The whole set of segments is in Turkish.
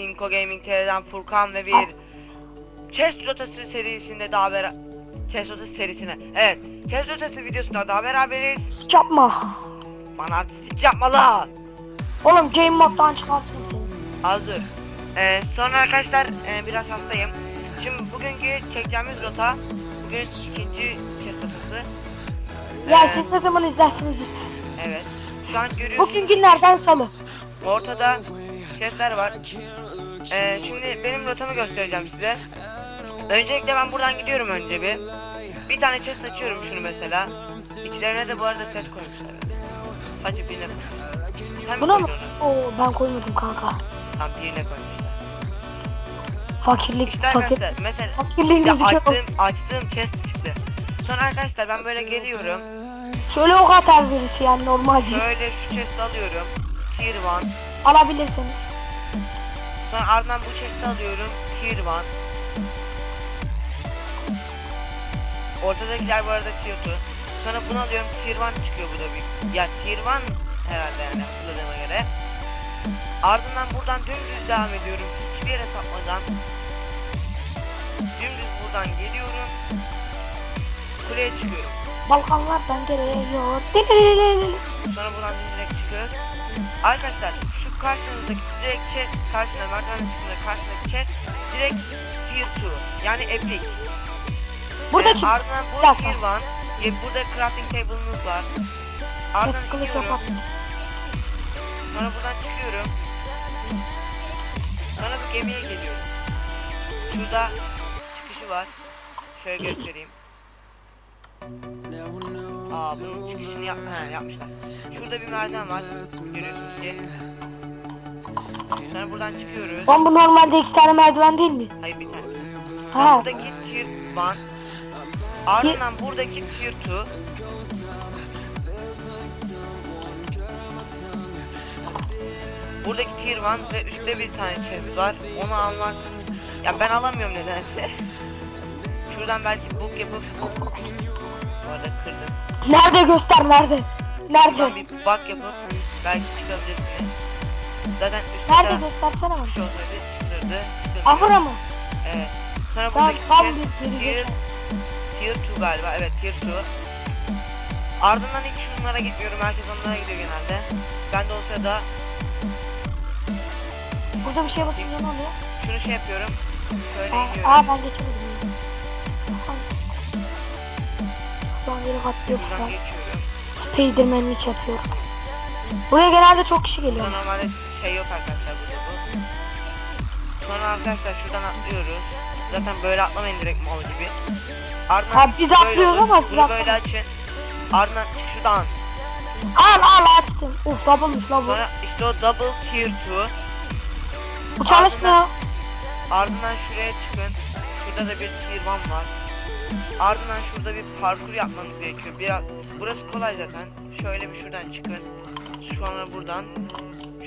Sinko Gaming TV'den Furkan ve bir Chess Rotası serisinde daha beraber Chess Rotası serisine. Evet Chess Rotası videosunda daha beraberiz. Sıç yapma. Bana artistik yapma la Oğlum game moddan çıkarsın. Dur ee, Sonra arkadaşlar e, biraz hastayım. Şimdi bugünkü çekeceğimiz rota Bugün ikinci Chess Rotası. Ya Ee, siz ne zaman izlersiniz. Evet. Şu an görüyorsunuz. Bugün günlerden salı. Ortada chestler var. Ee, şimdi benim rotamı göstereceğim size. Öncelikle ben buradan gidiyorum önce bir. Bir tane chest açıyorum şunu mesela. İçlerine de bu arada ses koymuşlar. Sadece birine. Sen Buna mı? koydun onu? Oo ben koymadım kanka. Tam birine koymuşlar. Fakirlik, İşte fakir. arkadaşlar mesela Fakirliğin işte gözüküyor. açtığım, açtığım chest çıktı. Sonra arkadaşlar ben böyle geliyorum. Şöyle ok atar birisi yani normal değil. Şöyle şu chest'i alıyorum. Tier 1. Alabilirsiniz. Sonra ardından bu chest'i alıyorum. Tier 1. Ortadakiler bu arada tier 2. Sonra bunu alıyorum. Tier 1 çıkıyor bu da bir. Ya tier 1 herhalde yani hatırladığıma göre. Ardından buradan dümdüz devam ediyorum. Hiçbir yere sapmadan. Dümdüz buradan geliyorum. Kuleye çıkıyorum. Balkanlardan geliyor. Sonra buradan direkt çıkıyoruz. Arkadaşlar karşınızdaki direkt chat karşına merdiven karşındaki chat direkt tier 2 yani epic. Buradaki Ee, ardından bu dakika. tier 1 e, burada crafting table'ımız var. Ardından kılıç gidiyorum. yapar. Sonra buradan çıkıyorum. Sonra bu gemiye geliyorum. Şurada çıkışı var. Şöyle göstereyim. Aa bunun çıkışını yap ha, yapmışlar. Şurada bir merdiven var. Görüyorsunuz ki. Sonra buradan çıkıyoruz. Lan bu normalde iki tane merdiven değil mi? Hayır bir tane. Ha. Buradaki tier 1. Ardından buradaki tier 2. Buradaki tier 1 ve üstte bir tane chest var. Onu almak... Ya ben alamıyorum nedense. Şuradan belki book yapıp... Bu arada kırdım. Nerede göster nerede? Şuradan Nerede? bir bug yapıp belki çıkabilirsiniz. Zaten Nerede üstte göstersene bana. şey olsaydı çıkırdı. Afra mı? Evet. Sonra Tam buradaki tam bir tier, tier 2 galiba. Evet tier 2. Ardından ilk şunlara gidiyorum. Herkes onlara gidiyor genelde. Ben de o sırada Burada bir şey basınca ne oluyor? şunu şey yapıyorum. Şöyle Aa, aa ben geçemedim. Buradan geri katlıyor Buradan geçiyorum. Spiderman'lik yapıyor. Buraya genelde çok kişi geliyor. Burada normalde şey yok arkadaşlar burada bu. Sonra arkadaşlar şuradan atlıyoruz. Zaten böyle atlamayın direkt mal gibi. Ardından Ha, biz atlıyoruz ama siz Bunu böyle açın. Ardından şuradan. Al al açtım. Uf double'mış bu. Sonra işte o double tier 2. Bu çalışmıyor. Ardından şuraya çıkın. Şurada da bir tier 1 var. Ardından şurada bir parkur yapmanız gerekiyor. Biraz burası kolay zaten. Şöyle bir şuradan çıkın. Sonra buradan.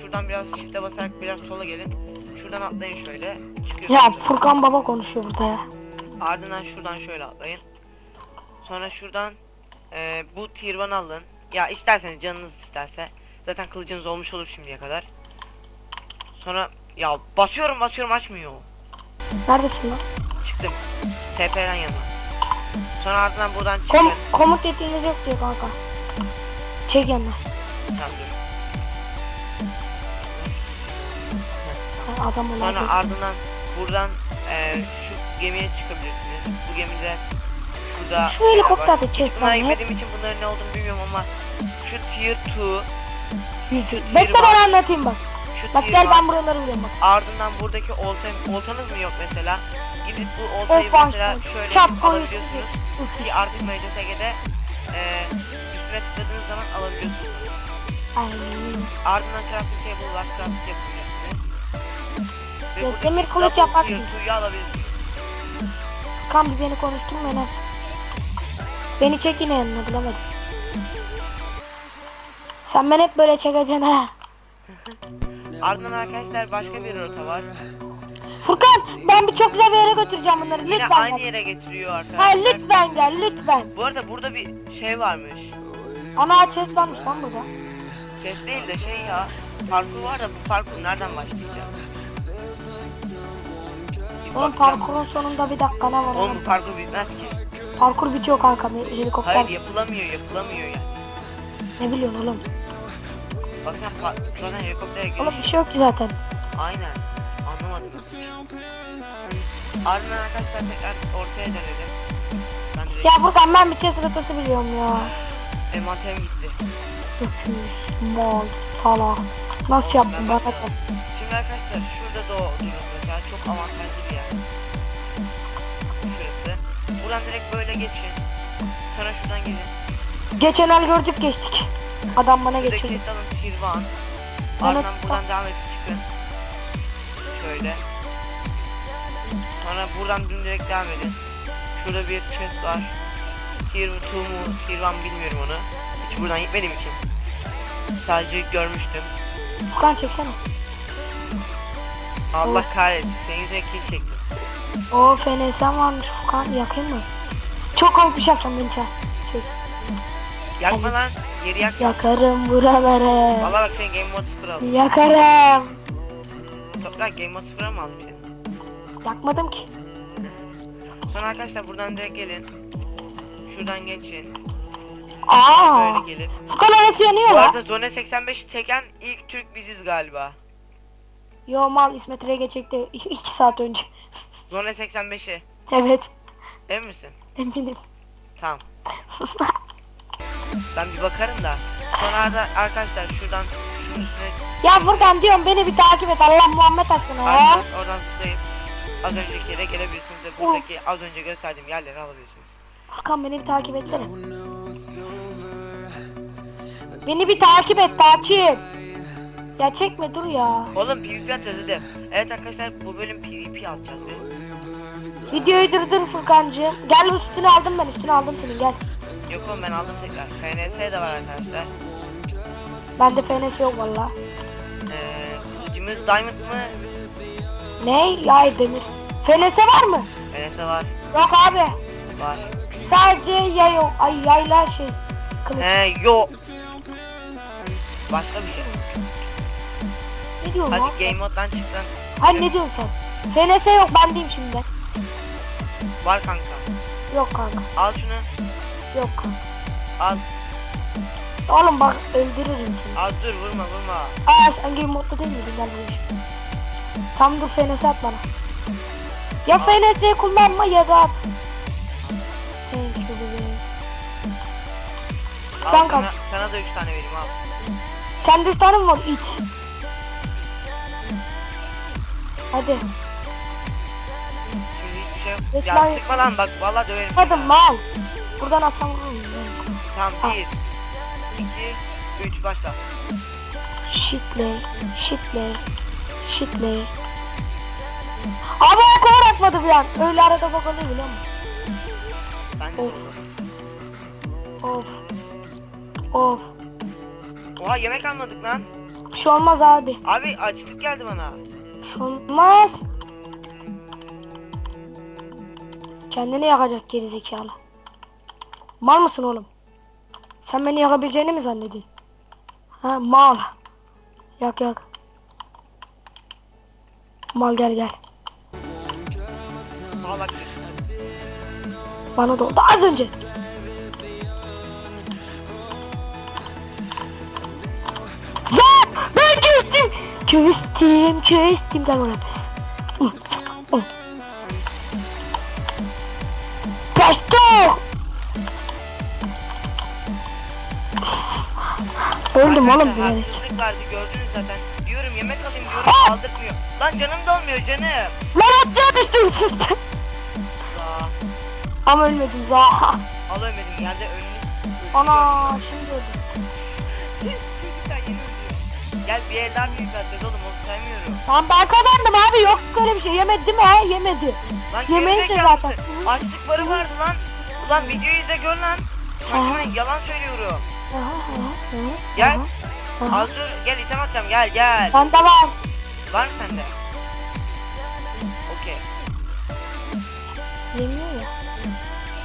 Şuradan biraz shift'e basarak biraz sola gelin. Şuradan atlayın şöyle. Ya Çıkıyorsunuz. Furkan baba konuşuyor burada ya. Ardından şuradan şöyle atlayın. Sonra şuradan eee, bu tier 1 alın. Ya isterseniz canınız isterse. Zaten kılıcınız olmuş olur şimdiye kadar. Sonra ya basıyorum basıyorum açmıyor. Neredesin lan? Çıktım. TP'den yana. Sonra ardından buradan çıkın. Kom komut yettiğiniz yok diyor kanka. Çek yanına. Ha, Adam Sonra ardından buradan eee, şu gemiye çıkabilirsiniz. Bu gemide şurada Şu helikopter de Hiç chest Bunları var için bunların ne olduğunu bilmiyorum ama şu tier 2 Yüzü. Bekle ben anlatayım bak. şu Bak tier gel one, ben buraları vuruyorum bak. ardından buradaki olta, oltanız mı yok mesela? Gidip bu oltayı Of mesela baştan. şöyle Çap alabiliyorsunuz. Ki artık MCSG'de eee üstüne tıkladığınız zaman alabiliyorsunuz. Ardından crafting table var, crafting yapabilirsiniz. Ve Ya, buradaki demir kılıç yaparsın. tier two'yu alabilirsiniz. Furkan bir beni konuşturma Enes. Beni çek yine yanına bilemedim. Sen beni hep böyle çekeceksin ha. Ardından arkadaşlar başka bir rota var. Furkan ben bir çok güzel bir yere götüreceğim bunları Yine lütfen aynı gel. yere getiriyor Ha arkadaşlar. lütfen gel lütfen. Bu arada burada bir şey varmış. Ana chest varmış lan burada. Ses değil de şey ya. Parkur var da bu parkur nereden başlayacağız? Oğlum Bakacağım. parkurun sonunda bir dakika ne var? Oğlum oğlum? parkur bitmez ki. Parkur bitiyor kanka. Helikopter. Hayır yapılamıyor yapılamıyor yani. Ne biliyorsun oğlum? Bak sen par- zaten helikoptere giriş. Oğlum bir şey yok ki zaten. Aynen. Anlamadım. Ardından arkadaşlar tekrar ortaya dönelim. Ben direkt Ya Furkan ben bir chest rotası biliyorum ya. envanterim gitti. Öküz, mal, salak. Nasıl yaptın bana bak. Şimdi arkadaşlar şurada doğdunuz mesela çok avantajlı bir yer. Şurası. Buradan direkt böyle geçin. Sonra şuradan gidin. Geçen el gördük geçtik. Adam bana Şuradaki geçirdi. dalın sirvan. Ardından buradan devam edip çıkın. Şöyle. Sonra buradan dün direkt devam edin. Şurada bir chest var. Tier 2 mu, Tier 1 bilmiyorum onu. Hiç buradan gitmediğim için. Sadece görmüştüm. Furkan çeksene. Allah kahretsin. Senin yüzüne kill çektim. O FNS varmış Furkan yakayım mı? Çok komik bir şey yapacağım beni çağır. Çek. Yakma lan. Geri yakma. Yakarım buraları. Valla bak sen Game Mode 0 aldın. Yakarım. Toprak Game Mode 0'a mı aldın? Yakmadım ki. Sonra arkadaşlar buradan direkt gelin. Şuradan geçin. Aa. Böyle. Furkan arası yanıyor Bu arada Zone 85'i çeken ilk Türk biziz galiba. Yo mal İsmet Rege çekti 2 saat önce. Zone 85'i. evet. Emin misin? Eminim. Tamam. Ben bir bakarım da. Sonra da arkadaşlar şuradan şunun üstüne ya Furkan diyorum beni bir takip et Allah Muhammed aşkına ya. ardından oradan zıplayıp az önceki yere gelebilirsiniz ve buradaki az önce gösterdiğim yerleri alabilirsiniz. Furkan beni bir takip etsene. Beni bir takip et takip. Ya çekme dur ya. Oğlum PvP atacağız hadi. Evet arkadaşlar bu bölüm PvP atacağız biz. Videoyu durdur Furkancığım. Gel üstünü aldım ben üstünü aldım senin gel. Yok oğlum ben aldım tekrar. KNS de var arkadaşlar. Bende FNS yok valla. Ee, Diamond mı? Ne? Yay demir. FNS var mı? KNS var. Yok abi. Var. Sadece yay yok. Ay yayla şey. Kılıç. He yok. Başka bir şey mi? Ne diyorsun lan? Hadi game moddan çık lan. Hayır ne diyorsun sen? FNS yok bendeyim şimdi. Var kanka. Yok kanka. Al şunu. Yok kanka. Al. Oğlum bak öldürürüm seni. Al dur vurma vurma. Aa sen game modda değil miydin gel buraya. Tam dur FNS at bana. Ya FNS'yi kullanma ya da at. Al Kanka. sana, sana da 3 tane vereyim al. Sende üç tane mi var? İç. Hadi. Şey Ya lan. sıkma lan bak vallahi döverim. Hadi mal. Buradan atsam vururum. Tamam Al. 1 2 3 başla. Shitley. Shitley. Shitley. Abi ayakkabı atmadı bir an. Öyle arada bak oluyor biliyor musun? Ben de Of. olur. Of. Of. Oha yemek almadık lan. Bir şey olmaz abi. Abi açlık geldi bana. Bir şey olmaz. Kendini yakacak gerizekalı. Mal mısın oğlum? Sen beni yakabileceğini mi zannediyorsun? Ha mal. Yak yak. Mal gel gel. Salak. Bana da oldu az önce. Kestim. Kestim kestim gel buraya pes. Kaçtı. Öldüm oğlum bilerek. Haksızlık vardı gördünüz zaten. Diyorum yemek alayım diyorum Ah! aldırmıyor. Lan canım dolmuyor canım. Lan aşağı düştüm sizden. Aa, Ama ölmedim za. al ölmedim yerde önünü. Ana şimdi öldüm. Gel bir el daha büyük atacağız oğlum onu saymıyorum. Lan ben kazandım abi yok öyle bir şey yemedi değil mi he yemedi. Lan Yemeği de gerizekalı zaten. mısın? Açlık barı vardı lan. Ulan videoyu izle gör lan. Saçma yalan söylüyorum. Gel. aha. Az dur gel item atacağım gel gel. Bende var. Var mı sende? Okey. Yemiyor ya.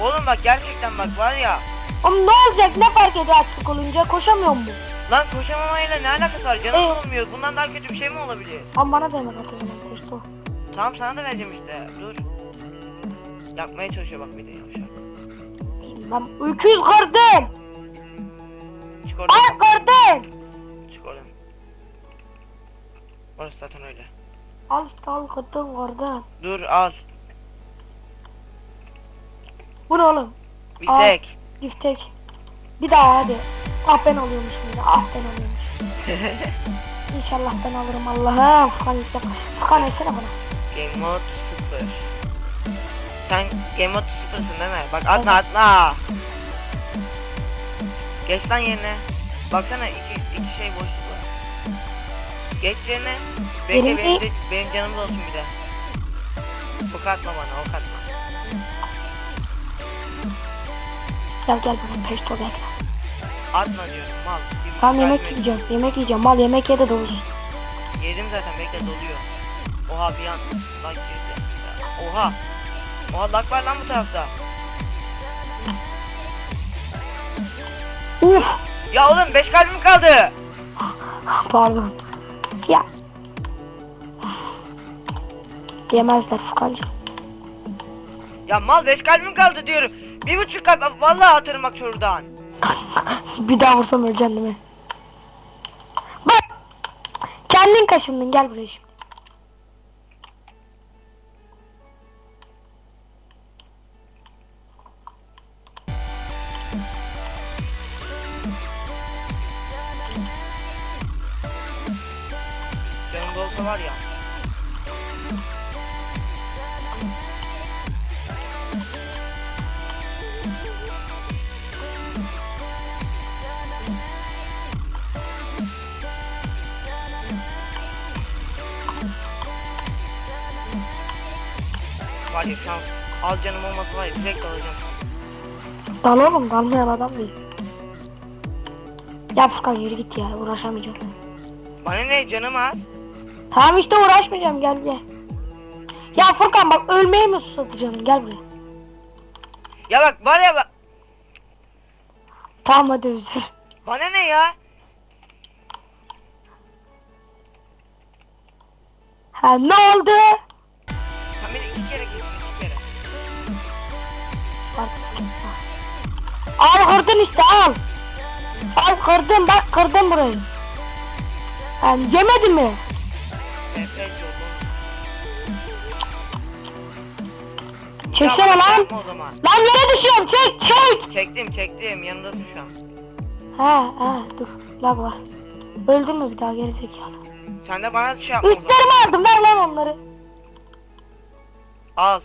Oğlum bak gerçekten bak var ya. Oğlum ne olacak ne fark ediyor açlık olunca koşamıyor mu? Lan koşamamayla ne alakası var? Canım Ee? olmuyor. Bundan daha kötü bir şey mi olabilir? Ama bana da yemek atıyor koştu. Tamam sana da vereceğim işte. Dur. Yapmaya çalışıyor bak bir de yavşak. Ben 300 kırdım. Çık oradan. Ay kırdım. Çık oradan. Orası zaten öyle. Al işte al kırdım kırdım. Dur al. Bu ne oğlum? Bir Al. tek. Bir daha hadi. Ah ben alıyormuşum de. Ah ben alıyormuşum. İnşallah ben alırım Allah'ım. Furkan izle. Furkan etsene bana. Game mode 0. Sen game mode 0'sın değil mi? Bak atla atla. Geç lan yerine. Baksana iki, iki şey boşluk var. Geç yerine. Bekle Benim benim, de- de, benim canım da olsun bir de. Ok atma bana ok atma. Gel gel bana pesto gel. Atma diyorum mal. Bir Tamam yemek yiyeceğim. Yemek yiyeceğim. Mal yemek ye de doğrusu. Yedim zaten bekle doluyor. Oha bir an lag girdi. Oha. Oha lag var lan bu tarafta. Uf. Ya oğlum 5 kalbim kaldı. Pardon. Ya. Yemezler Furkan'cığım. Ya mal 5 kalbim kaldı diyorum. Bir buçuk kalp vallahi atarım bak şuradan. bir daha vursam öleceksin değil mi? Bak. Kendin kaşındın gel buraya şimdi. Canım da olsa var ya. Var ya şu an az canım olmasa var ya direkt alacağım. Dal oğlum dalmayan adam değil. Ya Furkan yürü git ya uğraşamayacağım. Bana ne canım az? Tamam işte uğraşmayacağım gel gel. Ya Furkan bak ölmeye mi susatacaksın gel buraya. Ya bak var ya bak. Tamam hadi özür. Bana ne ya? Ha ne oldu? Sen beni iki kere kestin Al kırdın işte al. Al kırdın bak kırdın burayı. Ha, yemedi mi? Çeksene lan. Lan yere düşüyorum çek çek. Çektim çektim yanındasın şu an. Ha ha dur lag var. Öldün mü bir daha geri zekalı. Sen de bana şey yapma. Üstlerimi aldım ver lan onları. Al.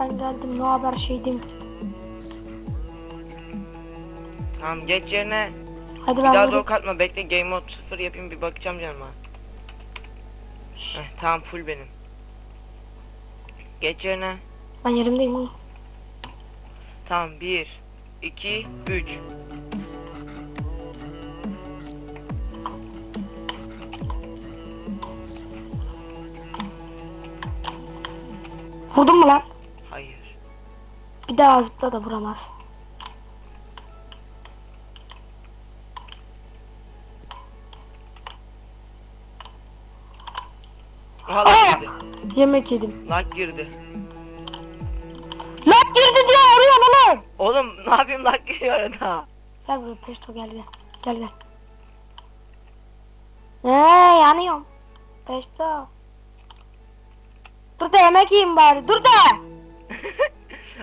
Ben geldim ne haber şeydim. Tamam geç yerine. Hadi Bir ben daha doğru katma bekle game mode 0 yapayım bir bakacağım canıma. Heh, tamam full benim. Geç yerine. Ben yerimdeyim oğlum. Tamam 1 2 3 Vurdun mu lan? Bir daha zıpla da vuramaz. Aha lag girdi. Yemek yedim. Lag girdi. Lan girdi diyor arıyor oğlum. Oğlum ne yapayım lag giriyor arada. Gel buraya pesto gel gel. Gel gel. Eee yanıyorum. Pesto. Dur da yemek yiyeyim bari. Dur da.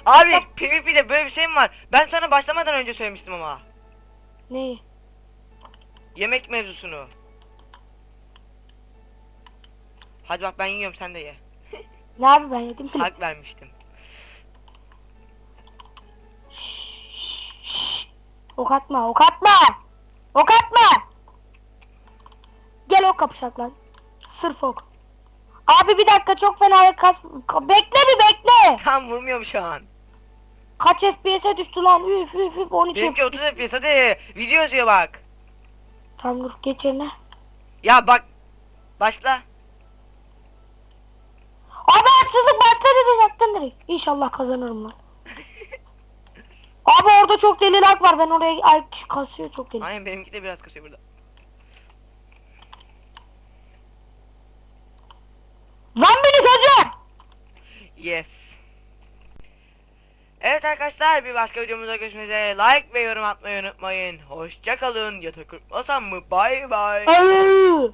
Abi PvP'de böyle bir şey mi var? Ben sana başlamadan önce söylemiştim ama. Neyi? Yemek mevzusunu. Hadi bak ben yiyorum sen de ye. Ne abi ben yedim bile. Hak vermiştim. Ok atma, ok atma. Ok atma. Gel ok kapışak lan. Sırf ok. Abi bir dakika çok fena kas... Bekle bir bekle. Tam vurmuyorum şu an. Kaç FPS'e düştü lan? Üf üf üf 13 Benimki 30 FPS hadi. Video yazıyor bak. Tamam dur geç yerine. Ya bak. Başla. Abi haksızlık başla dedin yaktın direkt. İnşallah kazanırım lan. Abi orada çok deli lag var ben oraya ay kasıyor çok deli. Aynen benimki de biraz kasıyor burada. Lan beni çocuğum. Yes. Evet arkadaşlar bir başka videomuzda görüşmek üzere. Like ve yorum atmayı unutmayın. Hoşça kalın. Yatak kurtmasam mı? Bye. Ayy.